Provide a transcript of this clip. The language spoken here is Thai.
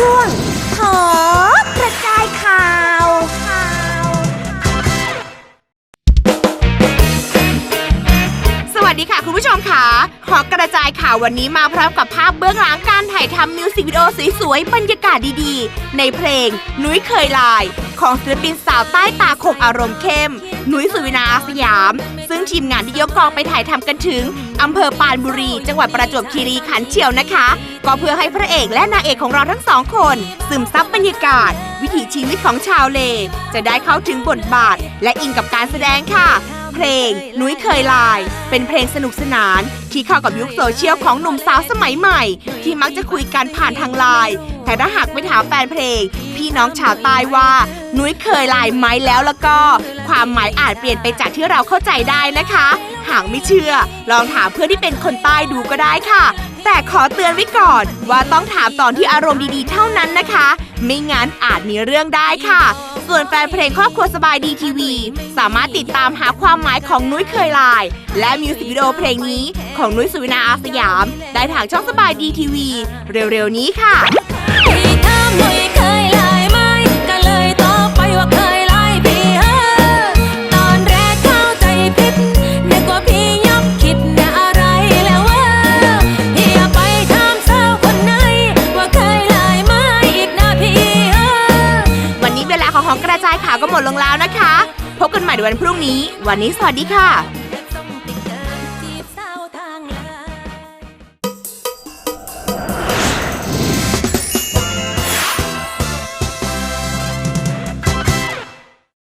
ช่วงขอกระจายข่าวข่าวสวัสดีค่ะคุณผู้ชมค่ะขอกระจายข่าววันนี้มาพร้อมกับภาพเบื้องหลังการถ่ายทำมิวสิกวิดีโอสวยๆ บรรยากาศดีๆ ในเพลงนุ้ยเคยลาย ของศิลปินสาวใต้ตาคมอารมณ์เข้ม นุ้ยสุวินาสยาม ซึ่งทีมงานที่ยกกองไปถ่ายทำกันถึงอำเภอปานบุรี จังหวัดประจวบคีรีขันธ์เชียวนะคะ ก็เพื่อให้พระเอกและนางเอกของเราทั้งสองคน ซึมซับบรรยากาศ วิถีชีวิตของชาวเล จะได้เข้าถึงบทบาท และอินกับการแสดงค่ะ เพลงนุ้ยเคยลาย เป็นเพลงสนุกสนานที่เข้ากับยุคโซเชียลของหนุ่มสาวสมัยใหม่ ที่มักจะคุยกันผ่านทางไลน์แต่ถ้าหากไปถามแฟนเพลง พี่น้องชาวใต้ว่านุ้ยเคยลายไหมแล้วแล้วก็ ความหมายอาจเปลี่ยนไปจากที่เราเข้าใจได้นะคะ หากไม่เชื่อ ลองถามเพื่อนที่เป็นคนใต้ดูก็ได้ค่ะ แต่ขอเตือนไว้ก่อนว่าต้องถามตอนที่อารมณ์ดีๆ เท่านั้นนะคะ ไม่งั้นอาจมีเรื่องได้ค่ะ ส่วนแฟนเพลงครอบครัวสบายดีทีวี สามารถติดตามหาความหมายของนุ้ยเคยลาย และมิวสิกวิดีโอเพลงนี้ของนุ้ยสุวินาอาสยาม ได้ทางช่องสบายดีทีวี เร็วๆนี้ค่ะ ของกระจายข่าวก็หมดลงแล้วนะคะ พบกันใหม่ในวันพรุ่งนี้ วันนี้สวัสดีค่ะ